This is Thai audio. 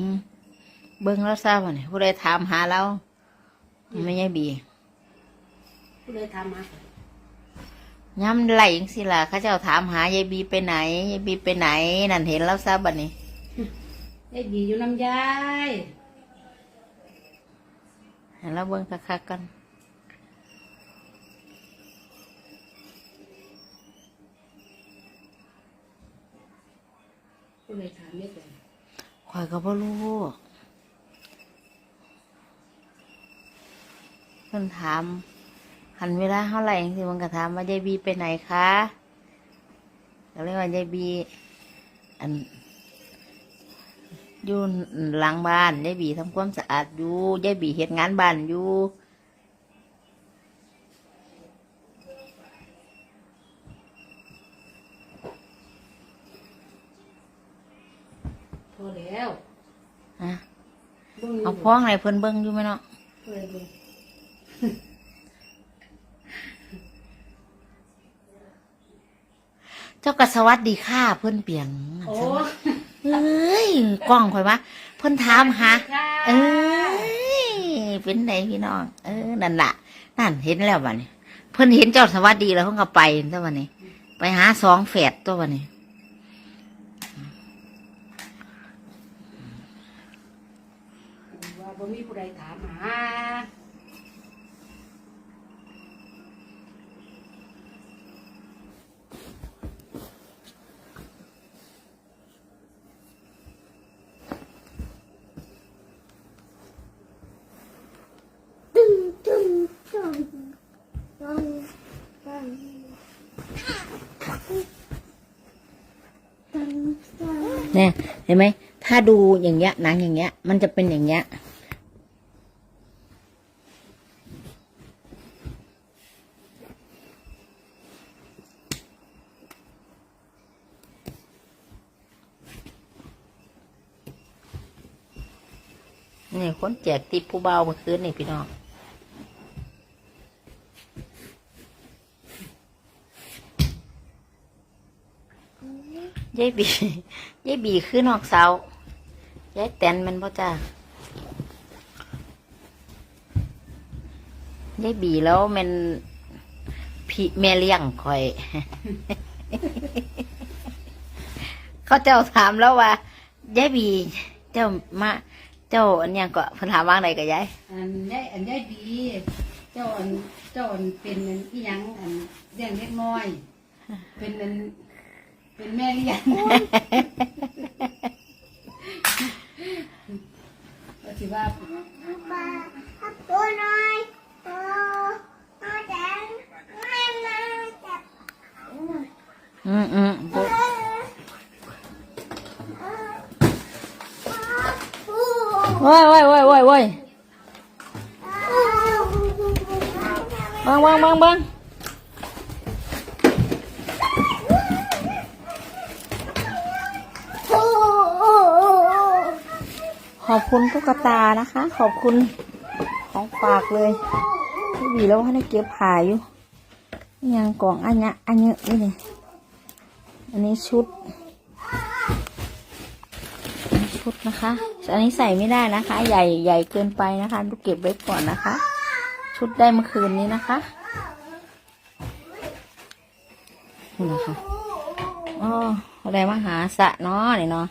อืมเบิ่งแล้วทราบว่าเนี่ยผู้ใดถามหาเราไม่ใช่บีผู้ใดทำมาย้ำไหลจังสิล่ะเขาเจ้าถามหายายบีไปไหนยายบีไปไหน นั่นเห็นแล้วทราบบัดนี้ได้ดีอยู่น้ำยายให้เราเบิ่งคักๆกันผู้ใดทำไม่เป็น ข่อยก็บ่รู้เพิ่นถาม หันเวลาเท่าไหร่จังสิมันก็ถามว่ายายบีไปไหนคะก็เรียกว่ายายบี อันอยู่หลังบ้านยายบีทำความสะอาดอยู่ยายบีเฮ็ดงานบ้านอยู่ อแล้วฮะบิ่งเอาพ้องให้เพิ่นเบิ่งอยู่ไหมเนาะผู้ใดเบิ่งเจ้าก็สวัสดีค่ะเพิ่นเปลี่ยนโอ้เอ้ยกล้องข่อยมาเพิ่นถามหาค่ะเอ้ยเป็นไงพี่น้อง เออนั่นล่ะนั่นเห็นแล้วบัดนี้ เพิ่นเห็นเจ้าสวัสดีแล้วเพิ่นก็ไปตัววันนี้ ไปหาสองแฝดตัววันนี้ ว่าบ่มีผู้ใดถามหาเนี่ยเห็นไหม ถ้าดูอย่างเงี้ยหนังอย่างเงี้ย มันจะเป็นอย่างเงี้ย นี่คนแจกติปผู้เบาเมื่อคืนนี่พี่น้องยายบียายบีคือนอกเสายายแตนมันพ่อจ้ายายบีแล้วมันพี่แม่เลี้ยงคอย เขาเจ้าถามแล้วว่ายายบี เจ้ามา เจ้าอันเนี้ยก็เพิ่นถามว่าไงกับยายอันได้อันได้ดีเจ้าอันเจ้าอันเป็นอันอีหยังอันเลี้ยงเล็กน้อย เป็นอันเป็นแม่เลี้ยงก็ถือว่าตัวน้อยตัวน้อยแดงไม่มาจับอืมอืม ว้ยว้ยว้ยว้ยว้ยบังบังบังบังขอบคุณตุ๊กตานะคะ ขอบคุณของฝากเลยพี่บีแล้วให้เก็บผ่าอยู่นี่ยังกล่องอันเนี้ยอันเนี้ยนี่นี่อันนี้ชุด ดนะคะ อันนี้ใส่ไม่ได้นะคะ ใหญ่ใหญ่เกินไปนะคะดูเก็บไว้ก่อนนะคะ ชุดได้เมื่อคืนนี้นะคะนี่นะคะอ๋ออะไรมาหาสะเนาะนี่เนาะ